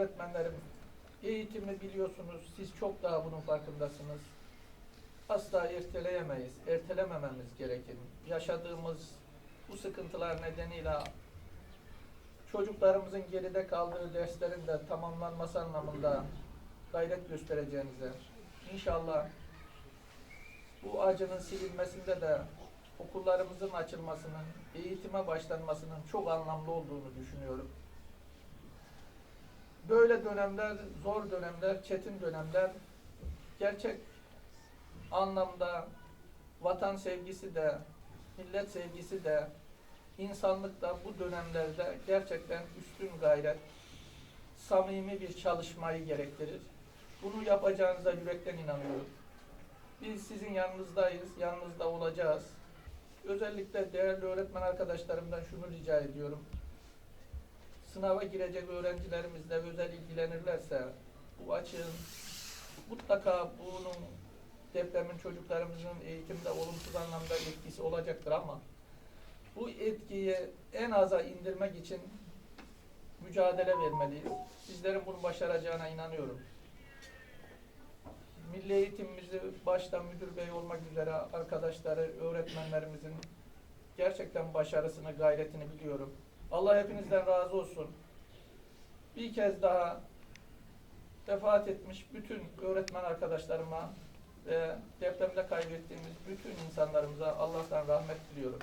öğretmenlerim, eğitimi biliyorsunuz, siz çok daha bunun farkındasınız. Asla erteleyemeyiz, ertelemememiz gerekir. Yaşadığımız bu sıkıntılar nedeniyle çocuklarımızın geride kaldığı derslerin de tamamlanması anlamında gayret göstereceğinize, inşallah bu acının silinmesinde de okullarımızın açılmasının, eğitime başlanmasının çok anlamlı olduğunu düşünüyorum. Böyle dönemler, zor dönemler, çetin dönemler gerçek anlamda vatan sevgisi de, millet sevgisi de, insanlık da bu dönemlerde gerçekten üstün gayret, samimi bir çalışmayı gerektirir. Bunu yapacağınıza yürekten inanıyorum. Biz sizin yanınızdayız, yanınızda olacağız. Özellikle değerli öğretmen arkadaşlarımdan şunu rica ediyorum. Sınava girecek öğrencilerimizle özel ilgilenirlerse bu açığın mutlaka bunun depremin çocuklarımızın eğitimde olumsuz anlamda etkisi olacaktır ama bu etkiyi en aza indirmek için mücadele vermeliyiz. Sizlerin bunu başaracağına inanıyorum. Milli eğitimimizi başta müdür bey olmak üzere arkadaşları, öğretmenlerimizin gerçekten başarısını, gayretini biliyorum. Allah hepinizden razı olsun. Bir kez daha vefat etmiş bütün öğretmen arkadaşlarıma ve depremde kaybettiğimiz bütün insanlarımıza Allah'tan rahmet diliyorum.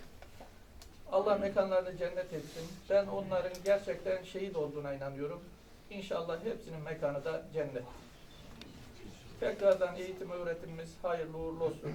Allah mekanlarını cennet etsin. Ben onların gerçekten şehit olduğuna inanıyorum. İnşallah hepsinin mekanı da cennet. Tekrardan eğitim öğretimimiz hayırlı uğurlu olsun.